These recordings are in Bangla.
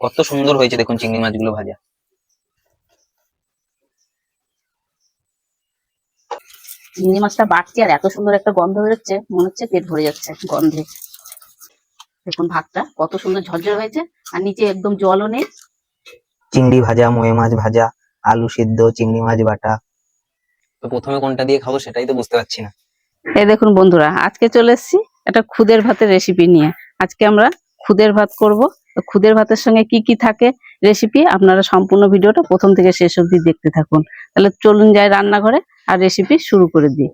কত সুন্দর হয়েছে দেখুন চিংড়ি মাছগুলো ভাজা। চিংড়ি মাছটা বাড়ছে আর এত সুন্দর একটা গন্ধ বেরোচ্ছে মনে হচ্ছে পেট ভরে যাচ্ছে গন্ধে। দেখুন ভাতটা কত সুন্দর ঝরঝর হয়েছে আর নিচে একদম জলও নেই। চিংড়ি ভাজা ময়ে মাছ ভাজা আলু সিদ্ধ চিংড়ি মাছ বাটা। তো প্রথমে কোনটা দিয়ে খাব সেটাই তো বুঝতে পারছি না। এই দেখুন বন্ধুরা আজকে চলে এসেছি একটা খুদের ভাতের রেসিপি নিয়ে। আজকে আমরা খুদের ভাত করব। খুদের ভাতের সঙ্গে কি কি থাকে রেসিপি আপনারা সম্পূর্ণ ভিডিওটা প্রথম থেকে শেষ অবধি দেখতে থাকুন। তাহলে চলুন যাই রান্নাঘরে আর রেসিপি শুরু করে দিই।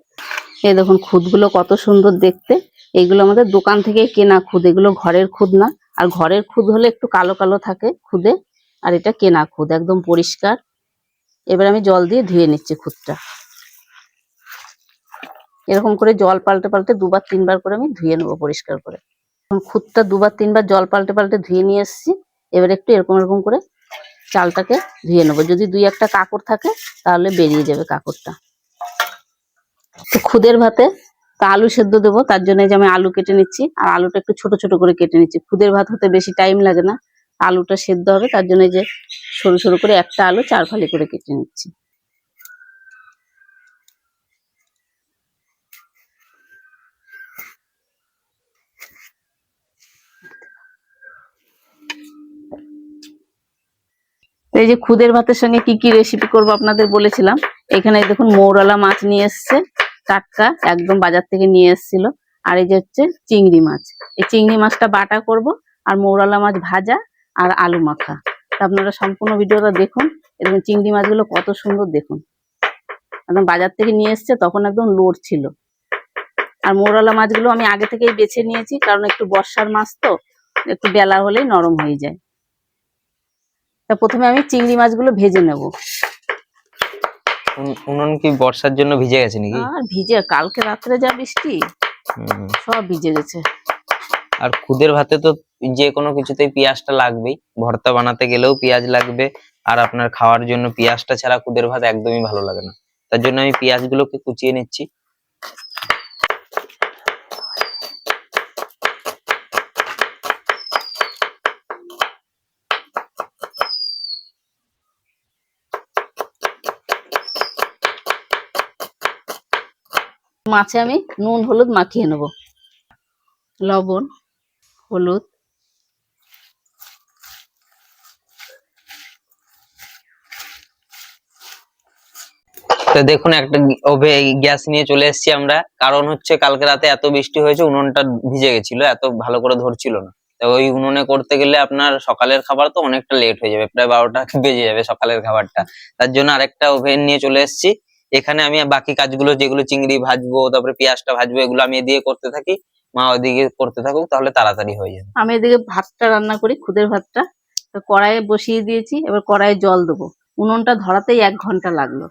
এই দেখুন খুদগুলো কত সুন্দর দেখতে। এগুলো আমাদের দোকান থেকে কেনা খুদ, এগুলো ঘরের খুদ না। আর ঘরের খুদ হলে একটু কালো কালো থাকে খুদে। আর এটা কেনা খুদ, একদম পরিষ্কার। এবার আমি জল দিয়ে ধুয়ে নিচ্ছি খুদটা। এরকম করে জল পাল্টে পাল্টে দুবার, তিনবার করে আমি ধুয়ে নেব পরিষ্কার করে। এখন খুদটা দুবার, তিনবার জল পাল্টে পাল্টে ধুয়ে নিয়ে এসেছি। এবার একটু এরকম এরকম করে চালটাকে ধুয়ে নেব। যদি দুই একটা কাকড় থাকে, তাহলে বেরিয়ে যাবে কাকড়টা। তো খুদের ভাতে তা আলু সেদ্ধ দেবো, তার জন্য যে আমি আলু কেটে নিচ্ছি। আর আলুটা একটু ছোট ছোট করে কেটে নিচ্ছি। খুদের ভাত হতে বেশি টাইম লাগে না। আলুটা সেদ্ধ হবে, তার জন্য যে সরু সরু করে একটা আলু চার ফালি করে কেটে নিচ্ছি। এই যে খুদের ভাতের সঙ্গে কি কি রেসিপি করব আপনাদের বলেছিলাম। এখানে দেখুন মৌরলা মাছ নিয়ে এসছে, টাটকা একদম বাজার থেকে নিয়ে এসেছিল। আর এই যে হচ্ছে চিংড়ি মাছ। এই চিংড়ি মাছটা বাটা করব, আর মৌরলা মাছ ভাজা আর আলু মাখা। আপনারা সম্পূর্ণ ভিডিওটা দেখুন। এরকম চিংড়ি মাছগুলো কত সুন্দর দেখুন। একদম বাজার থেকে নিয়ে এসছে, তখন একদম লোড ছিল। আর মৌরলা মাছগুলো আমি আগে থেকেই বেছে নিয়েছি, কারণ একটু বর্ষার মাছ তো, একটু বেলা হলেই নরম হয়ে যায়। তা প্রথমে আমি চিংড়ি মাছগুলো ভেজে নেব। উন- উনুন কি বর্ষার জন্য ভিজে গেছে নাকি? আর ভিজে কালকে রাত্রে যা বৃষ্টি হুম। সব ভিজে গেছে। আর খুদের ভাতে তো যে কোনো কিছুতেই পেঁয়াজটা লাগবেই। ভর্তা বানাতে গেলেও পেঁয়াজ লাগবে আর আপনার খাওয়ার জন্য পেঁয়াজটা ছাড়া খুদের ভাত একদমই ভালো লাগে না। তার জন্য আমি পেঁয়াজগুলোকে কুচিয়ে নিচ্ছি। মাছে আমি নুন, হলুদ মাখিয়ে নেব। লবণ, হলুদ। তো দেখুন, একটা ওভে গ্যাস নিয়ে চলে এসেছি আমরা। কারণ হচ্ছে, কালকে রাতে এত বৃষ্টি হয়েছে, উনুনটা ভিজে গেছিল, এত ভালো করে ধরছিল না। তো ওই উনুনে করতে গেলে আপনার সকালের খাবার তো অনেকটা লেট হয়ে যাবে, প্রায় বারোটা বেজে যাবে সকালের খাবারটা। তার জন্য আরেকটা ওভেন নিয়ে চলে এসেছি। এখানে আমি বাকি কাজগুলো যেগুলো চিংড়ি ভাজবো তারপরে পেঁয়াজটা ভাজবো এগুলো আমি এদিকে করতে থাকি মা ওদিকে করতে থাকুক তাহলে তাড়াতাড়ি হয়ে যাবে। আমি এদিকে ভাতটা রান্না করি খুদের ভাতটা। তো কড়াইয়ে বসিয়ে দিয়েছি এবার কড়াইয়ে জল দেবো। উনুনটা ধরাতেই এক ঘণ্টা লাগল।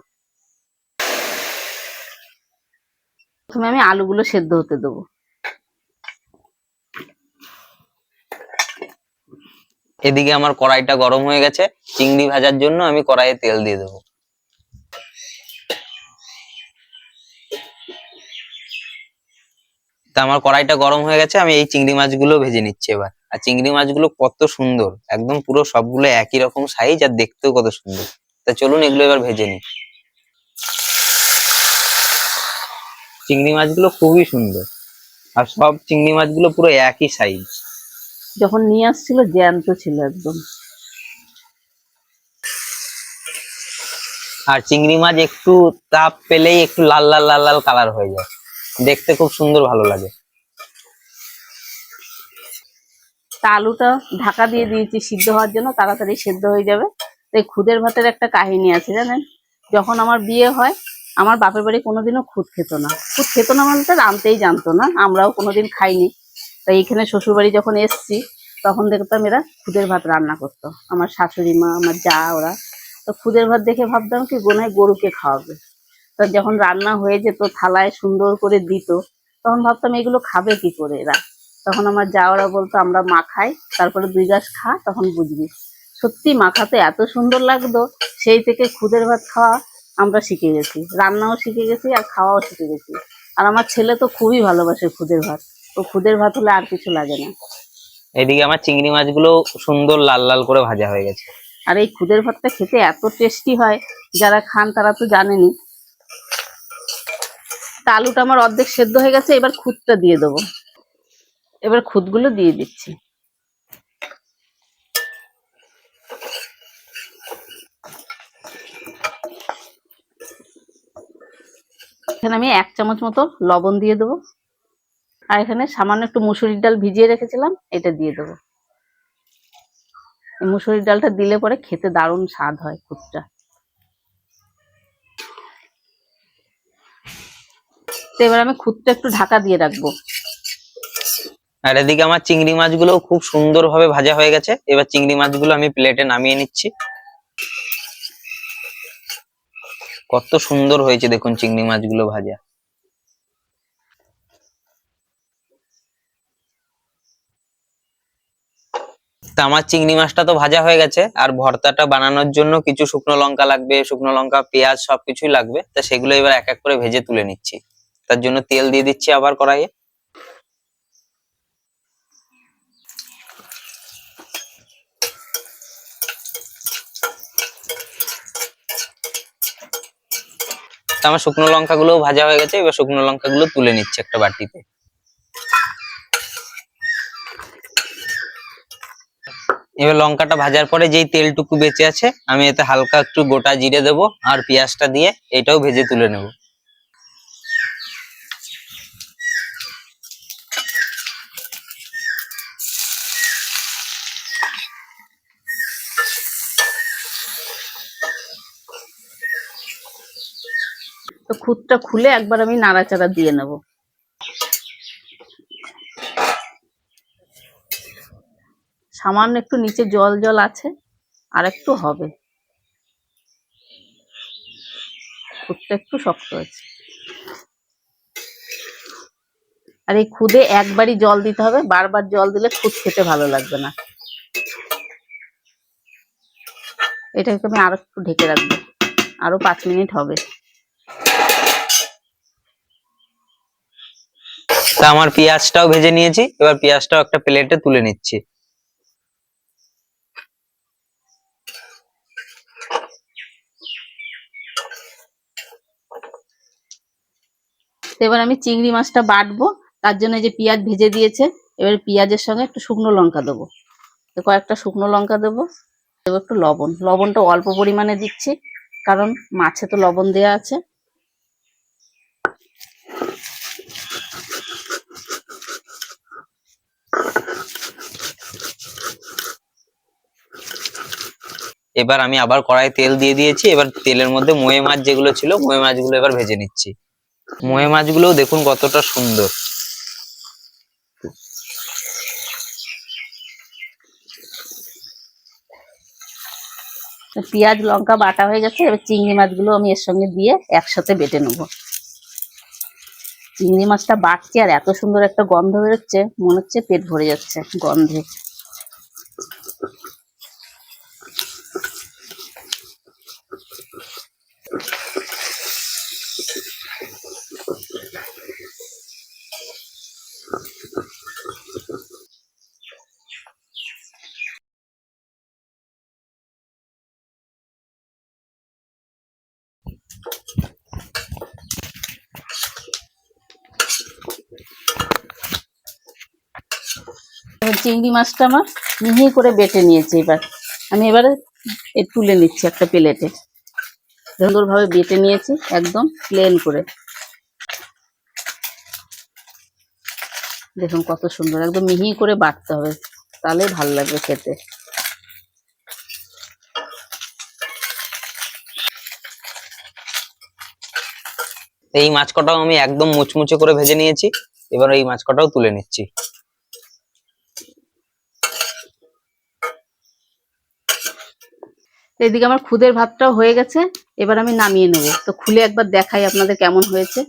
প্রথমে আমি আলুগুলো সেদ্ধ হতে দেবো। এদিকে আমার কড়াইটা গরম হয়ে গেছে চিংড়ি ভাজার জন্য আমি কড়াইয়ে তেল দিয়ে দেবো। তা আমার কড়াইটা গরম হয়ে গেছে আমি এই চিংড়ি মাছগুলো ভেজে নিচ্ছি এবার। আর চিংড়ি মাছগুলো কত সুন্দর একদম পুরো সবগুলো একই রকম সাইজ আর দেখতেও কত সুন্দর। তা চলুন এগুলো এবার ভেজে নিই। চিংড়ি মাছগুলো খুবই সুন্দর আর সব চিংড়ি মাছগুলো পুরো একই সাইজ যখন নিয়ে আসছিল জ্যান্ত ছিল একদম। আর চিংড়ি মাছ একটু তাপ পেলেই একটু লাল লাল লাল লাল কালার হয়ে যায়। দেখতে খুব সুন্দর ভালো লাগে। তা আলুটা ঢাকা দিয়ে দিয়েছি সিদ্ধ হওয়ার জন্য, তাড়াতাড়ি সেদ্ধ হয়ে যাবে। তাই খুদের ভাতের একটা কাহিনী আছে জানেন? যখন আমার বিয়ে হয়, আমার বাপের বাড়ি কোনোদিনও খুদ খেত না। খুদ খেত না বলতে রানতেই জানতো না, আমরাও কোনোদিন খাইনি। তাই এখানে শ্বশুরবাড়ি যখন এসছি, তখন দেখতাম এরা খুদের ভাত রান্না করতো। আমার শাশুড়ি মা, আমার যা, ওরা। তো খুদের ভাত দেখে ভাবতাম কি গোনায় গরুকে খাওয়াবে। তা যখন রান্না হয়ে যেত থালায় সুন্দর করে দিত তখন ভাবতাম এগুলো খাবে কি করে এরা? তখন আমার যাওয়ারা বলতো আমরা মাখাই তারপরে দুই গাছ খা তখন বুঝবি। সত্যি মাখাতে এত সুন্দর লাগতো সেই থেকে খুদের ভাত খাওয়া আমরা শিখে গেছি। রান্নাও শিখে গেছি আর খাওয়াও শিখে গেছি। আর আমার ছেলে তো খুবই ভালোবাসে খুদের ভাত। ও খুদের ভাত হলে আর কিছু লাগে না। এদিকে আমার চিংড়ি মাছগুলো সুন্দর লাল লাল করে ভাজা হয়ে গেছে। আর এই খুদের ভাতটা খেতে এত টেস্টি হয় যারা খান তারা তো জানেনই। আলুটা আমার অর্ধেক সেদ্ধ হয়ে গেছে, এবার খুদটা দিয়ে দেবো। এবার খুদগুলো দিয়ে দিচ্ছি। এখানে আমি এক চামচ মতো লবণ দিয়ে দেবো। আর এখানে সামান্য একটু মুসুরির ডাল ভিজিয়ে রেখেছিলাম, এটা দিয়ে দেবো। মুসুরির ডালটা দিলে পরে খেতে দারুণ স্বাদ হয় খুদটা। তো এবার আমি খুদটা একটু ঢাকা দিয়ে রাখব। আর এদিকে আমার চিংড়ি মাছগুলো খুব সুন্দরভাবে ভাজা হয়ে গেছে। এবার চিংড়ি মাছগুলো আমি প্লেটে নামিয়ে নিচ্ছি। কত সুন্দর হয়েছে দেখুন চিংড়ি মাছগুলো ভাজা। তা আমার চিংড়ি মাছটা তো ভাজা হয়ে গেছে, আর ভর্তাটা বানানোর জন্য কিছু শুকনো লঙ্কা লাগবে, শুকনো লঙ্কা, পেঁয়াজ সবকিছুই লাগবে। তা সেগুলো এবার এক এক করে ভেজে তুলে নিচ্ছি। তার জন্য তেল দিয়ে দিচ্ছি আবার কড়াইয়ে। আমার শুকনো লঙ্কাগুলো ভাজা হয়ে গেছে, এবার শুকনো লঙ্কাগুলো তুলে নিচ্ছে একটা বাটিতে। এবার লঙ্কাটা ভাজার পরে যেই তেলটুকু বেঁচে আছে, আমি এতে হালকা একটু গোটা জিরে দেবো আর পেঁয়াজটা দিয়ে এটাও ভেজে তুলে নেব। তো খুদটা খুলে একবার আমি নাড়াচাড়া দিয়ে নেব। সামান্য একটু নিচে জল জল আছে, আর একটু হবে। খুদটা একটু শক্ত আছে আর এই খুদে একবারই জল দিতে হবে, বারবার জল দিলে খুদ খেতে ভালো লাগবে না। এটাকে আমি আরও একটু ঢেকে রাখব। আরও পাঁচ মিনিট হবে। আমার পেঁয়াজটাও ভেজে নিয়েছি, এবার পেঁয়াজটাও একটা প্লেটে তুলে নিচ্ছি। এবার আমি চিংড়ি মাছটা বাটবো, তার জন্য যে পেঁয়াজ ভেজে দিয়েছে, এবার পেঁয়াজের সঙ্গে একটু শুকনো লঙ্কা দেবো। কয়েকটা শুকনো লঙ্কা দেবো দেবো একটু লবণ। লবণটা অল্প পরিমাণে দিচ্ছি, কারণ মাছে তো লবণ দেওয়া আছে। এবার আমি আবার কড়াই তেল দিয়ে দিয়েছি, এবার তেলের মধ্যে মোয়ে মাছ যেগুলো ছিল, মোয়ে মাছগুলো এবার ভেজে নিচ্ছি। মোয়ে মাছগুলোও দেখুন কতটা সুন্দর। পেঁয়াজ, লঙ্কা, বাটা হয়ে গেছে, এবার চিংড়ি মাছগুলো আমি এর সঙ্গে দিয়ে একসাথে বেটে নেব। চিংড়ি মাছটা বাটছি আর এত সুন্দর একটা গন্ধ বেরোচ্ছে, মনে হচ্ছে পেট ভরে যাচ্ছে গন্ধে। চিংড়ি মাছটা আমার মিহি করে বেটে নিয়েছি এবার। আমি এবারে তুলে নিচ্ছি একটা প্লেটে। সুন্দরভাবে বেটে নিয়েছি, একদম প্লেন করে। দেখুন কত সুন্দর, একদম মিহি করে বাটতে হবে, তাহলে ভালো লাগবে খেতে। এই মাছ কটাও আমি একদম মুচমুচে করে ভেজে নিয়েছি, এবার এই মাছ কটাও তুলে নিচ্ছি। এদিকে আমার খুদের ভাতটাও হয়ে গেছে, এবার আমি নামিয়ে নেব। তো খুলে একবার দেখাই আপনাদের কেমন হয়েছে।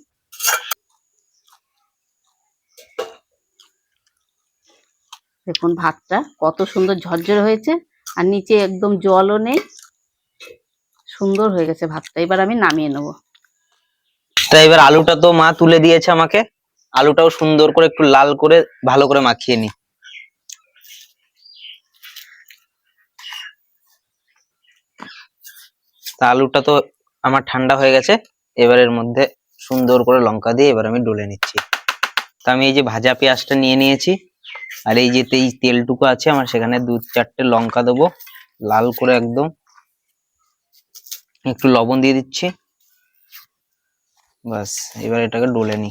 দেখুন ভাতটা কত সুন্দর ঝরঝরে হয়েছে, আর নিচে একদম জলও নেই। সুন্দর হয়ে গেছে ভাতটা, এবার আমি নামিয়ে নেব। তা এবার আলুটা তো মা তুলে দিয়েছে আমাকে, আলুটাও সুন্দর করে একটু লাল করে ভালো করে মাখিয়ে নি। তা আলুটা তো আমার ঠান্ডা হয়ে গেছে। এবার এর মধ্যে সুন্দর করে লঙ্কা দিয়ে এবার আমি ডলে নিচ্ছি। তা আমি এই যে ভাজা পেঁয়াজটা নিয়ে নিয়েছি, আর এই যে এই তেলটুকু আছে আমার, সেখানে দু চারটে লঙ্কা দেবো, লাল করে একদম। একটু লবণ দিয়ে দিচ্ছি। বাস এবার এটাকে ডলে নি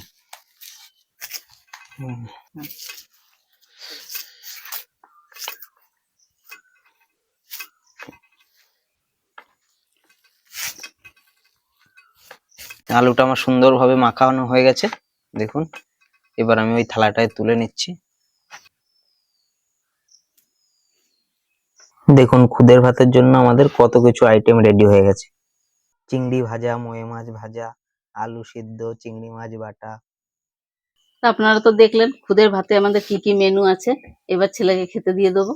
আলুটা আমার সুন্দরভাবে মাখানো হয়ে গেছে। দেখুন এবার আমি ওই থালাটায় তুলে নিচ্ছি। দেখুন খুদের ভাতের জন্য আমাদের কত কিছু আইটেম রেডি হয়ে গেছে। চিংড়ি ভাজা ময়ে মাছ ভাজা আলু সিদ্ধ চিংড়ি মাছ বাটা। আপনারা তো দেখলেন খুদের ভাতে আমাদের কি কি মেনু আছে। এবার ছেলেকে খেতে দিয়ে দেবো।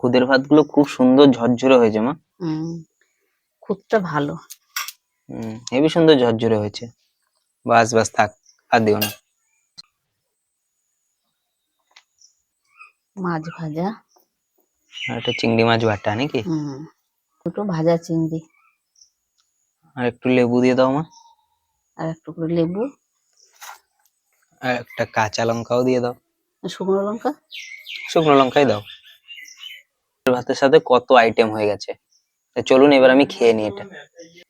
খুদের ভাতগুলো খুব সুন্দর ঝরঝরে হয়েছে মা। খুদটা ভালো। হুম হেবি সুন্দর ঝরঝরে হয়েছে। বাস বাস থাক আর দিও না। মাছ ভাজা। আর একটা চিংড়ি মাছ বাটা নাকি? হুম দুটো ভাজা চিংড়ি। আর একটু লেবু দিয়ে দাও মা। আর একটু করে লেবু। আর একটা কাঁচা লঙ্কাও দিয়ে দাও। শুকনো লঙ্কা? শুকনো লঙ্কাই দাও। ভাতের সাথে কত আইটেম হয়ে গেছে। তা চলুন এবার আমি খেয়ে নিই এটা।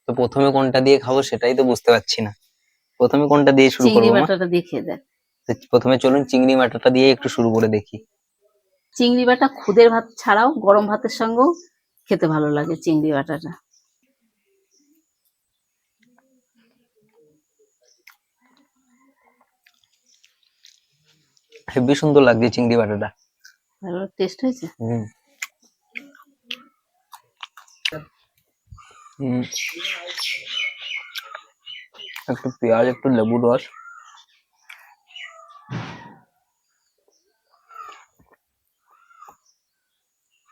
তো প্রথমে কোনটা দিয়ে খাব সেটাই তো বুঝতে পারছি না। প্রথমে কোনটা দিয়ে শুরু চিংড়ি করব মা? বাটাটা দিয়ে খেয়ে দেখ। প্রথমে চলুন চিংড়ি মাটাটা দিয়ে একটু শুরু করে দেখি। চিংড়ি বাটা খুদের ভাত ছাড়াও গরম ভাতের সঙ্গেও খেতে ভালো লাগে চিংড়ি বাটাটা। হেবি সুন্দর লাগছে চিংড়ি বাটাটা। ভালো টেস্ট হয়েছে? হুম। একটু পেঁয়াজ একটু লেবু রস।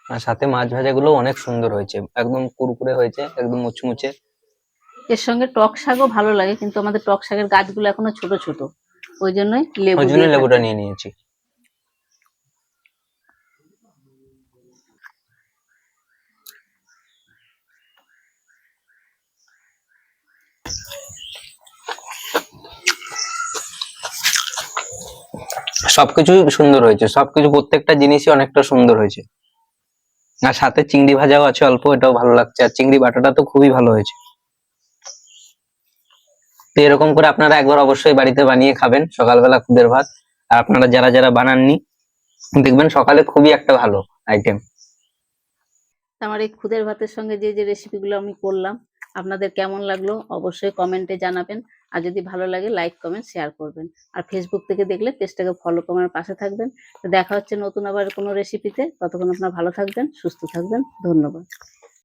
আর সাথে মাছ ভাজা গুলো অনেক সুন্দর হয়েছে। একদম কুরকুরে হয়েছে একদম মুচমুচে। এর সঙ্গে টক শাকও ভালো লাগে কিন্তু আমাদের টক শাকের গাছগুলো এখনও ছোট ছোট। ওই জন্যই লেবু ওই জন্য লেবুটা নিয়ে নিয়েছি। সবকিছু সুন্দর হয়েছে, সবকিছু প্রত্যেকটা জিনিসই অনেকটা সুন্দর হয়েছে। আর সাথে চিংড়ি ভাজাও আছে অল্প, এটাও ভালো লাগছে। আর চিংড়ি বাটাটা তো খুবই ভালো হয়েছে। তো এরকম করে আপনারা একবার অবশ্যই বাড়িতে বানিয়ে খাবেন, সকালবেলা খুদের ভাত। আর আপনারা যারা যারা বানাননি, দেখবেন সকালে খুবই একটা ভালো আইটেম আমার এই খুদের ভাতের সঙ্গে যে যে রেসিপিগুলো আমি করলাম, আপনাদের কেমন লাগল অবশ্যই কমেন্টে জানাবেন। আর যদি ভালো লাগে লাইক কমেন্ট শেয়ার করবেন। আর ফেসবুক থেকে দেখলে পেজটাকে ফলো করার পাশে থাকবেন। তো দেখা হচ্ছে নতুন আবার কোনো রেসিপিতে ততক্ষণ আপনারা ভালো থাকবেন, সুস্থ থাকবেন। ধন্যবাদ।